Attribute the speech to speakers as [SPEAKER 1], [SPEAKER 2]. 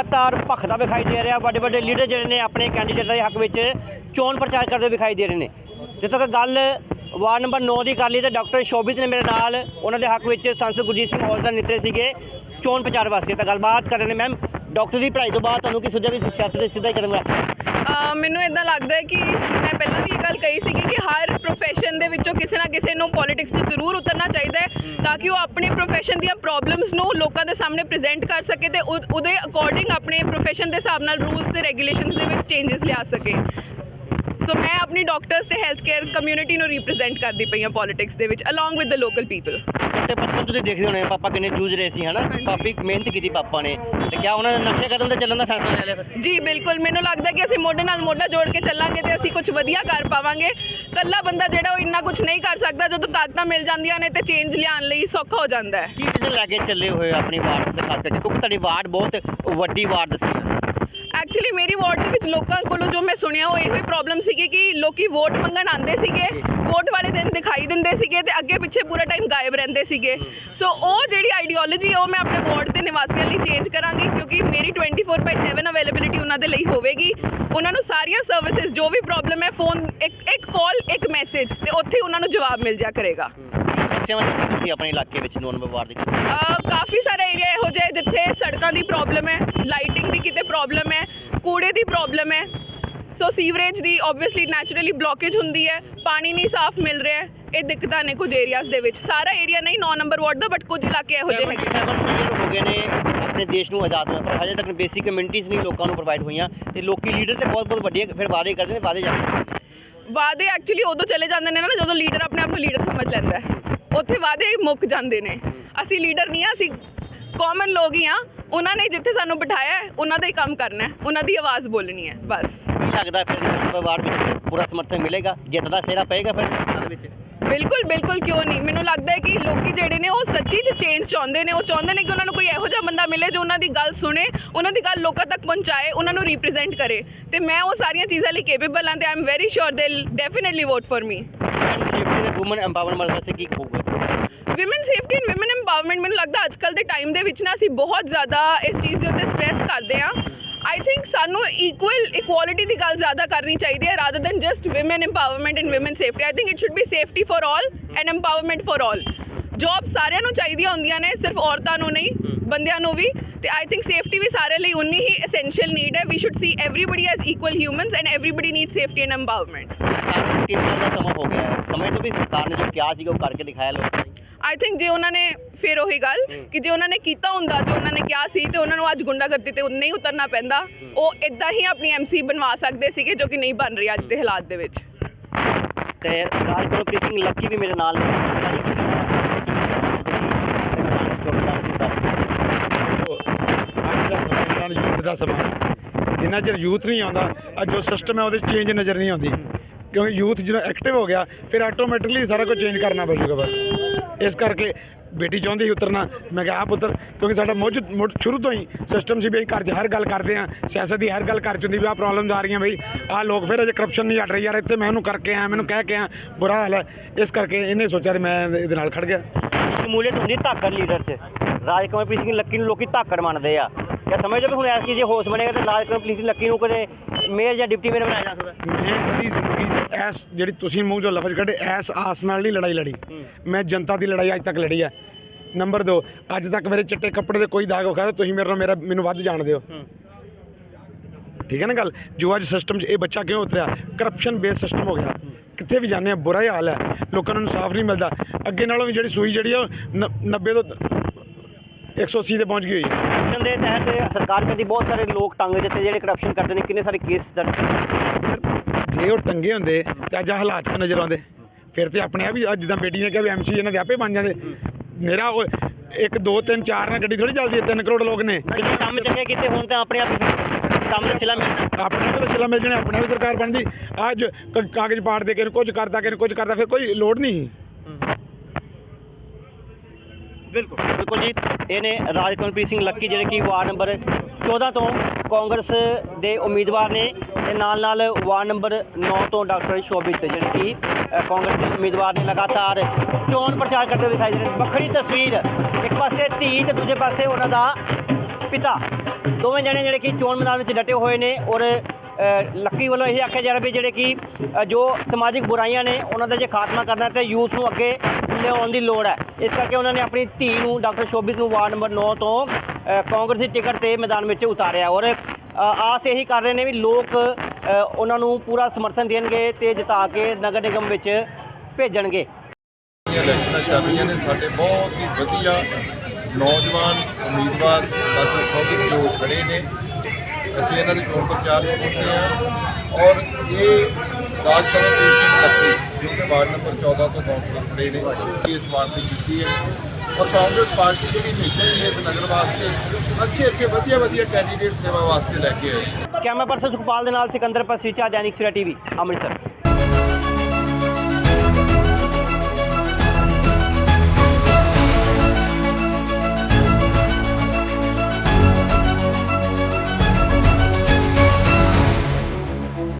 [SPEAKER 1] ਲਗਾਤਾਰ ਭਖਦਾ ਵਿਖਾਈ ਦੇ ਰਿਹਾ। ਵੱਡੇ ਵੱਡੇ ਲੀਡਰ ਜਿਹੜੇ ਨੇ ਆਪਣੇ ਕੈਂਡੀਡੇਟਾਂ ਦੇ ਹੱਕ ਵਿੱਚ ਚੋਣ ਪ੍ਰਚਾਰ ਕਰਦੇ ਵਿਖਾਈ ਦੇ ਰਹੇ ਨੇ। ਜਿੱਥੇ ਤੱਕ ਗੱਲ ਵਾਰਡ ਨੰਬਰ 9 ਦੀ ਕਰ ਲਈ ਤਾਂ ਡਾਕਟਰ ਸ਼ੋਭਿਤ ਨੇ ਮੇਰੇ ਨਾਲ ਉਹਨਾਂ ਦੇ ਹੱਕ ਵਿੱਚ ਸੰਸਦ ਗੁਰਜੀਤ ਸਿੰਘ ਹੌਲਦਾਰ ਨਿਤਰੇ ਸੀਗੇ ਚੋਣ ਪ੍ਰਚਾਰ ਵਾਸਤੇ। ਤਾਂ ਗੱਲਬਾਤ ਕਰ ਰਹੇ ਨੇ ਮੈਮ। ਡਾਕਟਰ ਦੀ ਪੜ੍ਹਾਈ ਤੋਂ ਬਾਅਦ ਤੁਹਾਨੂੰ ਕੀ ਸੁਝਿਆ ਵੀ ਸਿਆਸਤ ਦੇ ਸਿੱਧਾ ਹੀ
[SPEAKER 2] ਅਹ ਮੈਨੂੰ ਇਦਾਂ ਲੱਗਦਾ ਹੈ ਕਿ ਮੈਂ ਪਹਿਲਾਂ ਵੀ ਇਹ ਗੱਲ ਕਹੀ ਸੀਗੀ ਕਿ ਹਰ profession ਦੇ ਵਿੱਚੋਂ ਕਿਸੇ ਨਾ ਕਿਸੇ ਨੂੰ ਪੋਲਿਟਿਕਸ 'ਚ ਜ਼ਰੂਰ ਉਤਰਨਾ ਚਾਹੀਦਾ ਹੈ ਤਾਂ ਕਿ ਉਹ ਆਪਣੇ profession ਦੀਆਂ ਪ੍ਰੋਬਲਮਸ ਨੂੰ ਲੋਕਾਂ ਦੇ ਸਾਹਮਣੇ ਪ੍ਰੈਜ਼ੈਂਟ ਕਰ ਸਕੇ ਤੇ ਉਹ- ਉਹਦੇ ਅਕੋਰਡਿੰਗ ਆਪਣੇ profession ਦੇ ਹਿਸਾਬ ਨਾਲ ਰੂਲਸ ਤੇ ਰੈਗੂਲੇਸ਼ਨਸ ਦੇ ਵਿੱਚ ਚੇਂਜਸ ਲਿਆ ਸਕੇ। ਸੋ ਮੈਂ ਆਪਣੀ ਡਾਕਟਰਸ ਤੇ ਹੈਲਥ ਕੇਅਰ ਕਮਿਊਨਿਟੀ ਨੂੰ ਰਿਪਰੈਜ਼ੈਂਟ ਕਰਦੀ ਪਈ ਹਾਂ ਪੋਲਿਟਿਕਸ ਦੇ ਵਿੱਚ along with the local people
[SPEAKER 1] ਤੇ ਬਚਪਨ ਤੁਸੀਂ ਦੇਖਦੇ ਹੋਣੇ ਪਾਪਾ ਕਿੰਨੇ ਜੂਝ ਰਹੇ ਸੀ ਹਨਾ ਕਾਫੀ ਮਿਹਨਤ ਕੀਤੀ ਪਾਪਾ ਨੇ ਤੇ ਕਿਆ ਉਹਨਾਂ ਨੇ ਨਕਸ਼ੇ ਕਦਮ ਤੇ ਚੱਲਣ ਦਾ ਫੈਸਲਾ ਲੈ ਲਿਆ ਫਿਰ
[SPEAKER 2] ਜੀ ਬਿਲਕੁਲ ਮੈਨੂੰ ਲੱਗਦਾ ਕਿ ਅਸੀਂ ਮੋਢੇ ਨਾਲ ਮੋਢਾ ਜੋੜ ਕੇ ਚੱਲਾਂਗੇ ਤੇ ਅਸੀਂ ਕੁਝ ਵਧੀਆ ਕਰ ਪਾਵਾਂਗੇ ਕੱਲਾ ਬੰਦਾ ਜਿਹੜਾ ਉਹ ਇੰਨਾ ਕੁਝ ਨਹੀਂ ਕਰ ਸਕਦਾ ਜਦੋਂ ਤਾਕਤਾਂ ਮਿਲ ਜਾਂਦੀਆਂ ਨੇ ਤੇ ਚੇਂਜ ਲਿਆਉਣ ਲਈ ਸੌਖਾ ਹੋ ਜਾਂਦਾ ਹੈ
[SPEAKER 1] ਕੀ ਵਿਜ਼ਨ ਲੈ ਕੇ ਚੱਲੇ ਹੋਏ ਆਪਣੀ ਵਾਰਡ ਦੇ ਖਾਤੇ ਕਿਉਂਕਿ ਤੁਹਾਡੀ ਵਾਰਡ ਬਹੁਤ ਵੱਡੀ ਵਾਰਡ ਸੀ
[SPEAKER 2] ਐਕਚੁਅਲੀ ਮੇਰੀ ਵਾਰਡ ਦੇ ਵਿੱਚ ਲੋਕਾਂ ਕੋਲੋਂ ਜੋ ਮੈਂ ਸੁਣਿਆ ਉਹ ਇਹੋ ਹੀ ਪ੍ਰੋਬਲਮ ਸੀਗੀ ਕਿ ਲੋਕੀ ਵੋਟ ਮੰਗਣ ਆਉਂਦੇ ਸੀਗੇ ਵੋਟ ਵਾਲੇ ਦਿਨ ਦਿਖਾਈ ਦਿੰਦੇ ਸੀਗੇ ਤੇ ਅੱਗੇ ਪਿੱਛੇ ਪੂਰਾ ਟਾਈਮ ਗਾਇਬ ਰਹਿੰਦੇ ਸੀਗੇ। ਸੋ ਉਹ ਜਿਹੜੀ ਆਈਡੀਓਲੋਜੀ ਉਹ ਮੈਂ ਆਪਣੇ ਵਾਰਡ ਦੇ ਨਿਵਾਸੀਆਂ ਲਈ ਚੇਂਜ ਕਰਾਂਗੀ ਕਿਉਂਕਿ ਮੇਰੀ 24/7 ਅਵੇਲੇਬਿਲਿਟੀ ਉਹਨਾਂ ਦੇ ਲਈ ਹੋਵੇਗੀ। ਉਹਨਾਂ ਨੂੰ ਸਾਰੀਆਂ ਸਰਵਿਸਿਜ਼ ਜੋ ਵੀ ਪ੍ਰੋਬਲਮ ਹੈ ਫੋਨ ਇੱਕ ਇੱਕ ਕਾਲ ਇੱਕ ਮੈਸੇਜ ਤੇ ਉੱਥੇ ਉਹਨਾਂ ਨੂੰ ਜਵਾਬ ਮਿਲ ਜਾ ਕਰੇਗਾ।
[SPEAKER 1] ਸਮੱਸਿਆਵਾਂ ਕੀ ਤੁਸੀਂ ਆਪਣੇ ਇਲਾਕੇ ਵਿੱਚ ਨੌਨ ਵਾਰਡ ਦੇ ਵਿੱਚ?
[SPEAKER 2] ਅਹ ਕਾਫੀ ਸਾਰੇ ਏਰੀਆ ਇਹੋ ਜਿਹੇ ਜਿੱਥੇ ਸੜਕਾਂ ਦੀ ਪ੍ਰੋਬਲਮ ਹੈ ਲਾਈਟਿੰਗ ਦੀ ਕਿਤੇ ਪ੍ਰੋਬਲਮ ਹੈ ਕੂੜੇ ਦੀ ਪ੍ਰੋਬਲਮ ਹੈ। ਸੋ ਸੀਵਰੇਜ ਦੀ ਆਬਵੀਅਸਲੀ ਨੈਚੁਰਲੀ ਬਲੋਕੇਜ ਹੁੰਦੀ ਹੈ। ਪਾਣੀ ਨਹੀਂ ਸਾਫ਼ ਮਿਲ ਰਿਹਾ ਇਹ ਦਿੱਕਤਾਂ ਨੇ ਕੁਝ ਏਰੀਆਜ਼ ਦੇ ਵਿੱਚ। ਸਾਰਾ ਏਰੀਆ ਨਹੀਂ 9 ਨੰਬਰ ਵਾਰਡ ਦਾ ਬਟ ਕੁਝ ਇਲਾਕੇ ਇਹੋ ਜਿਹੇ ਹੈਗੇ।
[SPEAKER 1] ਹੋ ਗਏ ਨੇ ਆਪਣੇ ਦੇਸ਼ ਨੂੰ ਆਜ਼ਾਦ ਹੋਏ ਪਰ ਹਜੇ ਤੱਕ ਬੇਸਿਕ ਕਮਿਊਨਿਟੀਜ਼ ਨਹੀਂ ਲੋਕਾਂ ਨੂੰ ਪ੍ਰੋਵਾਈਡ ਹੋਈਆਂ। ਤੇ ਲੋਕੀ ਲੀਡਰ ਤੇ ਬਹੁਤ ਬਹੁਤ ਵੱਡੇ ਫਿਰ ਵਾਅਦੇ ਕਰਦੇ ਨੇ ਵਾਅਦੇ ਜਾਂਦੇ ਨੇ।
[SPEAKER 2] ਵਾਅਦੇ ਐਕਚੁਅਲੀ ਉਦੋਂ ਚਲੇ ਜਾਂਦੇ ਨੇ ਨਾ ਜਦੋਂ ਲੀਡਰ ਆਪਣੇ ਆਪ ਨੂੰ ਲੀਡਰ ਸਮਝ ਲੈਂਦਾ ਹੈ। ਉੱਥੇ ਵਾਅਦੇ ਮੁੱਕ ਜਾਂਦੇ ਨੇ। ਅਸੀਂ ਲੀਡਰ ਨਹੀਂ ਆ ਅਸੀਂ ਕਾਮਨ ਲੋਕ ਹੀ ਆ ਉਹਨਾਂ ਨੇ ਜਿੱਥੇ ਸਾਨੂੰ ਬਿਠਾਇਆ ਹੈ ਉਹਨਾਂ ਦਾ ਹੀ ਕੰਮ ਕਰਨਾ ਹੈ ਉਹਨਾਂ ਦੀ ਆਵਾਜ਼ ਬੋਲਣੀ ਹੈ ਬਸ।
[SPEAKER 1] ਕੀ ਲੱਗਦਾ ਫਿਰ ਨੌਨ ਵਾਰਡ ਵਿੱਚ ਪੂਰਾ ਸਮਰਥਨ ਮਿਲੇਗਾ? ਜਿੱਤ ਦਾ ਸਿਹਰਾ ਪਏਗਾ ਫਿਰ ਉਹਨਾਂ ਦੇ ਵਿੱਚ?
[SPEAKER 2] ਬਿਲਕੁਲ ਬਿਲਕੁਲ ਕਿਉਂ ਨਹੀਂ? ਮੈਨੂੰ ਲੱਗਦਾ ਹੈ ਕਿ ਲੋਕੀ ਜਿਹੜੇ ਨੇ ਉਹ ਸੱਚੀ ਚ ਚੇਂਜ ਚਾਹੁੰਦੇ ਨੇ ਉਹ ਚਾਹੁੰਦੇ ਨੇ ਕਿ ਉਹਨਾਂ ਨੂੰ ਕੋਈ ਇਹੋ ਜਿਹਾ ਬੰਦਾ ਮਿਲੇ ਜੋ ਉਹਨਾਂ ਦੀ ਗੱਲ ਸੁਣੇ ਉਹਨਾਂ ਦੀ ਗੱਲ ਲੋਕਾਂ ਤੱਕ ਪਹੁੰਚਾਏ ਉਹਨਾਂ ਨੂੰ ਰਿਪਰੈਜ਼ੈਂਟ ਕਰੇ। ਤੇ ਮੈਂ ਉਹ ਸਾਰੀਆਂ ਚੀਜ਼ਾਂ ਲਈ ਕੇਪੇਬਲ ਹਾਂ ਤੇ ਆਈ am very sure they definitely vote for me
[SPEAKER 1] empowerment ਵਾਸਤੇ ਕੀ ਹੋਊਗਾ
[SPEAKER 2] women safety and women empowerment ਮੈਨੂੰ ਲੱਗਦਾ ਅੱਜ ਕੱਲ ਦੇ ਟਾਈਮ ਦੇ ਵਿੱਚ ਨਾ ਅਸੀਂ ਬਹੁਤ ਜ਼ਿਆਦਾ ਇਸ ਚੀਜ਼ ਦੇ ਉੱਤੇ ਸਟ੍ਰੈਸ ਕਰਦੇ ਹਾਂ। ਆਈ ਥਿੰਕ ਸਾਨੂੰ ਇਕੁਅਲ ਇਕੁਆਲਿਟੀ ਦੀ ਗੱਲ ਜ਼ਿਆਦਾ ਕਰਨੀ ਚਾਹੀਦੀ ਹੈ rather than just women empowerment and women safety I think it should be safety for all and empowerment for all job ਸਾਰਿਆਂ ਨੂੰ ਚਾਹੀਦੀਆਂ ਹੁੰਦੀਆਂ ਨੇ, ਸਿਰਫ ਔਰਤਾਂ ਨੂੰ ਨਹੀਂ, ਬੰਦਿਆਂ ਨੂੰ ਵੀ। ਤੇ ਆਈ ਥਿੰਕ ਸੇਫਟੀ ਵੀ ਸਾਰਿਆਂ ਲਈ ਉਨੀ ਹੀ ਐਸੈਂਸ਼ੀਅਲ ਨੀਡ ਹੈ। We should see everybody as equal humans and everybody need safety and empowerment
[SPEAKER 1] ਸਾਨੂੰ ਤਿੰਨ ਸਾਲ ਸਮਾਂ ਹੋ ਗਿਆ ਹੈ? ਸਮੇਂ ਤੋਂ ਵੀ ਸਰਕਾਰ ਨੇ ਜੋ ਕਿਹਾ ਸੀਗਾ, ਉਹ ਕਰਕੇ ਦਿਖਾਇਆ ਲੋਕਾਂ
[SPEAKER 2] ਆਈ ਥਿੰਕ ਜੇ ਉਹਨਾਂ ਨੇ ਫਿਰ ਉਹੀ ਗੱਲ ਕਿ ਜੇ ਉਹਨਾਂ ਨੇ ਕੀਤਾ ਹੁੰਦਾ ਜੋ ਉਹਨਾਂ ਨੇ ਕਿਹਾ ਸੀ ਤੇ ਉਹਨਾਂ ਨੂੰ ਅੱਜ ਗੁੰਡਾਗਰਦੀ ਤੇ ਨਹੀਂ ਉਤਰਨਾ ਪੈਂਦਾ ਉਹ ਇਦਾਂ ਹੀ ਆਪਣੀ ਐਮਸੀ ਬਣਵਾ ਸਕਦੇ ਸੀਗੇ ਜੋ ਕਿ ਨਹੀਂ ਬਣ ਰਹੀ ਅੱਜ ਦੇ ਹਾਲਾਤ ਦੇ ਵਿੱਚ।
[SPEAKER 1] ਤੇ ਰਾਜਕੁਲਪ੍ਰੀਤ ਸਿੰਘ ਲੱਕੀ ਵੀ ਮੇਰੇ ਨਾਲ
[SPEAKER 3] ਯੂਥ ਦਾ ਸਮਾਂ ਜਿੰਨਾ ਚਿਰ ਯੂਥ ਨਹੀਂ ਆਉਂਦਾ ਅੱਜ ਜੋ ਸਿਸਟਮ ਹੈ ਉਹਦੇ ਚੇਂਜ ਨਜ਼ਰ ਨਹੀਂ ਆਉਂਦੀ। ਕਿਉਂਕਿ ਯੂਥ ਜਦੋਂ ਐਕਟਿਵ ਹੋ ਗਿਆ ਫਿਰ ਆਟੋਮੈਟਿਕਲੀ ਸਾਰਾ ਕੁਝ ਚੇਂਜ ਕਰਨਾ ਪਊਗਾ ਬਸ। ਇਸ ਕਰਕੇ ਬੇਟੀ ਚਾਹੁੰਦੀ ਸੀ ਉਤਰਨਾ। ਮੈਂ ਕਿਹਾ ਆ ਪੁੱਤਰ, ਕਿਉਂਕਿ ਸਾਡਾ ਮੁੱਝ ਮੁੱਢ ਸ਼ੁਰੂ ਤੋਂ ਹੀ ਸਿਸਟਮ ਸੀ ਵੀ ਘਰ 'ਚ ਹਰ ਗੱਲ ਕਰਦੇ ਆ ਸਿਆਸਤ ਦੀ ਹਰ ਗੱਲ ਘਰ 'ਚ ਹੁੰਦੀ ਵੀ ਆਹ ਪ੍ਰੋਬਲਮਸ ਆ ਰਹੀਆਂ ਬਈ। ਆਹ ਲੋਕ ਫਿਰ ਅਜੇ ਕਰਪਸ਼ਨ ਨਹੀਂ ਹਟ ਰਹੀ ਯਾਰ ਇੱਥੇ ਮੈਂ ਉਹਨੂੰ ਕਰਕੇ ਆਇਆ ਮੈਨੂੰ ਕਹਿ ਕੇ ਆਇਆ ਬੁਰਾ ਹਾਲ ਹੈ। ਇਸ ਕਰਕੇ ਇਹਨੇ ਸੋਚਿਆ ਤੇ ਮੈਂ ਇਹਦੇ ਨਾਲ ਖੜ ਗਿਆ।
[SPEAKER 1] ਸ਼ਮੂਲੀਅਤ ਹੁੰਦੀ ਧਾਕੜ ਲੀਡਰ 'ਚ। ਰਾਜਕੁਲਪ੍ਰੀਤ ਸਿੰਘ ਲੱਕੀ ਨੂੰ ਲੋਕੀ ਧਾਕੜ ਮੰਨਦੇ ਆ। ਕਿਆ ਸਮਝਦੇ ਵੀ ਹੁਣ ਐਸੀ ਜੇ ਹੋਸ ਬਣੇਗਾ ਤੇ ਰਾਜਕੁਲਪ੍ਰੀਤ ਸਿੰਘ ਲੱਕੀ ਨੂੰ ਕਦੇ ਮੇਅਰ ਜਾਂ ਡਿਪਟੀ ਮੇਅਰ ਬਣਾਇਆ ਜਾ ਸਕਦਾ?
[SPEAKER 3] ਮੈਂ ਕਦੀ ਜ਼ਿੰਦਗੀ 'ਚ ਐਸ ਜਿਹੜੀ ਤੁਸੀਂ ਮੂੰਹ ਚੋਂ ਲਫ਼ਜ਼ ਕੱਢੇ ਐਸ ਆਸ ਨਾਲ ਨਹੀਂ ਲੜਾਈ ਲੜੀ। ਮੈਂ ਜਨਤਾ ਦੀ ਲੜਾਈ ਅੱਜ ਤੱਕ ਲੜੀ ਹੈ ਨੰਬਰ 2 ਅੱਜ ਤੱਕ ਮੇਰੇ ਚਿੱਟੇ ਕੱਪੜੇ ਦੇ ਕੋਈ ਦਾਗ ਵਿਖਾ ਦਿਓ, ਤੁਸੀਂ ਮੇਰੇ ਨਾਲ ਮੇਰਾ ਮੈਨੂੰ ਵੱਧ ਜਾਣਦੇ ਹੋ। ਠੀਕ ਹੈ ਨਾ ਗੱਲ? ਜੋ ਅੱਜ ਸਿਸਟਮ 'ਚ ਇਹ ਬੱਚਾ ਕਿਉਂ ਉਤਰਿਆ? ਕਰਪਸ਼ਨ ਬੇਸ ਸਿਸਟਮ ਹੋ ਗਿਆ। ਕਿੱਥੇ ਵੀ ਜਾਂਦੇ ਆ ਬੁਰਾ ਹੀ ਹਾਲ ਹੈ। ਲੋਕਾਂ ਨੂੰ ਇਨਸਾਫ ਨਹੀਂ ਮਿਲਦਾ। ਅੱਗੇ ਨਾਲੋਂ ਵੀ ਜਿਹੜੀ ਸੂਈ ਜਿਹੜੀ ਆ ਉਹ ਨ- 90 ਤੋਂ 180 ਤੇ ਪਹੁੰਚ ਗਈ ਹੋਈ ਹੈ।
[SPEAKER 1] ਕਰਪਸ਼ਨ ਦੇ ਤਹਿਤ ਸਰਕਾਰ ਕਹਿੰਦੀ ਬਹੁਤ ਸਾਰੇ ਲੋਕ ਟੰਗ ਜਿੱਤੇ ਜਿਹੜੇ ਕਰਪਸ਼ਨ ਕਰਦੇ ਨੇ ਕਿੰਨੇ ਸਾਰੇ ਕੇਸ ਦਰਜ
[SPEAKER 3] ਜੇ ਉਹ ਟੰਗੇ ਹੁੰਦੇ ਤੇ ਅੱਜ ਆਹ ਹਾਲਾਤ ਕਿਉਂ ਨਜ਼ਰ ਆਉਂਦੇ। ਫਿਰ ਤੇ ਆਪਣੇ ਆਪ ਹੀ ਅੱਜ ਜਿੱਦਾਂ ਬੇਟੀ ਨੇ ਕਿਹਾ ਵੀ ਐਮਸੀ ਇਹਨਾਂ ਦੇ ਆਪੇ ਬਣ ਜਾਂਦੇ। ਮੇਰਾ ਉਹ ਇੱਕ ਦੋ ਤਿੰਨ ਚਾਰ ਨਾਲ ਗੱਡੀ ਥੋੜੀ ਚੱਲਦੀ ਹੈ 3 ਕਰੋੜ ਲੋਕ ਨੇ।
[SPEAKER 1] ਕੰਮ ਚੰਗੇ ਕੀਤੇ ਹੁਣ ਤਾਂ ਆਪਣੇ ਆਪ ਹੀ ਕੰਮ ਦਾ ਸਿਲਾ ਮਿਲਦਾ
[SPEAKER 3] ਆਪਣੇ ਆਪ ਤਾਂ ਚਲਾ ਮਿਲ ਜਾਣੇ ਆਪਣੇ ਆਪ ਹੀ ਸਰਕਾਰ ਬਣਦੀ। ਅੱਜ ਕ- ਕਾਗਜ਼ ਪਾੜ ਦੇ ਕੇ ਇਹਨੂੰ ਕੁਝ ਕਰਦਾ ਕਿ ਇਹਨੂੰ ਕੁਝ ਕਰਦਾ ਫਿਰ ਕੋਈ ਲੋੜ ਨਹੀਂ।
[SPEAKER 1] ਬਿਲਕੁਲ ਬਿਲਕੁਲ ਜੀ। ਇਹ ਨੇ ਰਾਜਕੁਲਪ੍ਰੀਤ ਸਿੰਘ ਲੱਕੀ ਜਿਹੜੇ ਕਿ ਵਾਰਡ ਨੰਬਰ 14 ਤੋਂ ਕਾਂਗਰਸ ਦੇ ਉਮੀਦਵਾਰ ਨੇ ਤੇ ਨਾਲ ਨਾਲ ਵਾਰਡ ਨੰਬਰ 9 ਤੋਂ ਡਾਕਟਰ ਸ਼ੋਭਿਤ ਜਿਹੜੇ ਕਿ ਅ, ਕਾਂਗਰਸ ਦੇ ਉਮੀਦਵਾਰ ਨੇ ਲਗਾਤਾਰ ਚੋਣ ਪ੍ਰਚਾਰ ਕਰਦੇ ਹੋਏ ਦਿਖਾਈ ਦੇ ਰਹੇ ਨੇ। ਵੱਖਰੀ ਤਸਵੀਰ ਇੱਕ ਪਾਸੇ ਧੀ ਤੇ ਦੂਜੇ ਪਾਸੇ ਉਹਨਾਂ ਦਾ ਪਿਤਾ। ਦੋਵੇਂ ਜਣੇ ਜਿਹੜੇ ਕਿ ਚੋਣ ਮੈਦਾਨ ਵਿੱਚ ਡਟੇ ਹੋਏ ਨੇ ਔਰ ਲੱਕੀ ਵੱਲੋਂ ਇਹ ਆਖਿਆ ਜਾ ਰਿਹਾ ਵੀ ਜਿਹੜੇ ਕਿ ਜੋ ਸਮਾਜਿਕ ਬੁਰਾਈਆਂ ਨੇ ਉਹਨਾਂ ਦਾ ਜੇ ਖਾਤਮਾ ਕਰਨਾ ਹੈ ਤੇ ਯੂਥ ਨੂੰ ਅੱਗੇ ਲਿਆਉਣ ਦੀ ਲੋੜ ਹੈ। ਇਸ ਕਰਕੇ ਉਹਨਾਂ ਨੇ ਆਪਣੀ ਧੀ ਨੂੰ ਡਾਕਟਰ ਸ਼ੋਭਿਤ ਨੂੰ ਵਾਰਡ ਨੰਬਰ 9 ਤੋਂ ਅ, ਕਾਂਗਰਸੀ ਟਿਕਟ ਤੇ ਮੈਦਾਨ ਵਿੱਚ ਉਤਾਰਿਆ ਔਰ ਆਸ ਇਹੀ ਕਰ ਰਹੇ ਨੇ ਵੀ ਲੋਕ ਉਹਨਾਂ ਨੂੰ ਪੂਰਾ ਸਮਰਥਨ ਦੇਣਗੇ ਤੇ ਜਿਤਾ ਕੇ ਨਗਰ ਨਿਗਮ ਵਿੱਚ ਭੇਜਣਗੇ।
[SPEAKER 4] ਇਲੈਕਸ਼ਨਾਂ ਚੱਲ ਰਹੀਆਂ ਨੇ ਸਾਡੇ ਬਹੁਤ ਹੀ ਵਧੀਆ ਨੌਜਵਾਨ, ਉਮੀਦਵਾਰ ਡਾਕਟਰ ਸ਼ੋਭਿਤ ਜੋ ਖੜੇ ਨੇ। ਅਸੀਂ ਇਹਨਾਂ ਦੇ ਚੋਣ ਪ੍ਰਚਾਰ ਨੂੰ ਪਹੁੰਚੇ ਹਾਂ। ਔਰ ਇਹ ਰਾਜ ਸਭਾ ਦੇ ਸਿੰਘ ਜੋ ਕਿ ਵਾਰਡ ਨੰਬਰ 14 ਤੋਂ ਕੌਂਸਲਰ ਖੜੇ ਨੇ ਇਸ ਵਾਰਡ ਦੀ ਕੀਤੀ ਹੈ। ਔਰ ਕਾਂਗਰਸ ਪਾਰਟੀ ਜਿਹੜੀ ਹਮੇਸ਼ਾ ਹੀ ਇਸ ਨਗਰ ਵਾਸਤੇ। ਅੱਛੇ ਅੱਛੇ, ਵਧੀਆ ਵਧੀਆ ਕੈਂਡੀਡੇਟ ਸੇਵਾ ਵਾਸਤੇ ਲੈ ਕੇ ਆਏ।
[SPEAKER 1] ਕੈਮਰਾ ਪਰਸਨ ਸੁਖਪਾਲ ਦੇ ਨਾਲ ਸਿਕੰਦਰ ਪਸਰੀਚਾ ਦੈਨਿਕ ਸਵੇਰਾ ਟੀਵੀ, ਅੰਮ੍ਰਿਤਸਰ।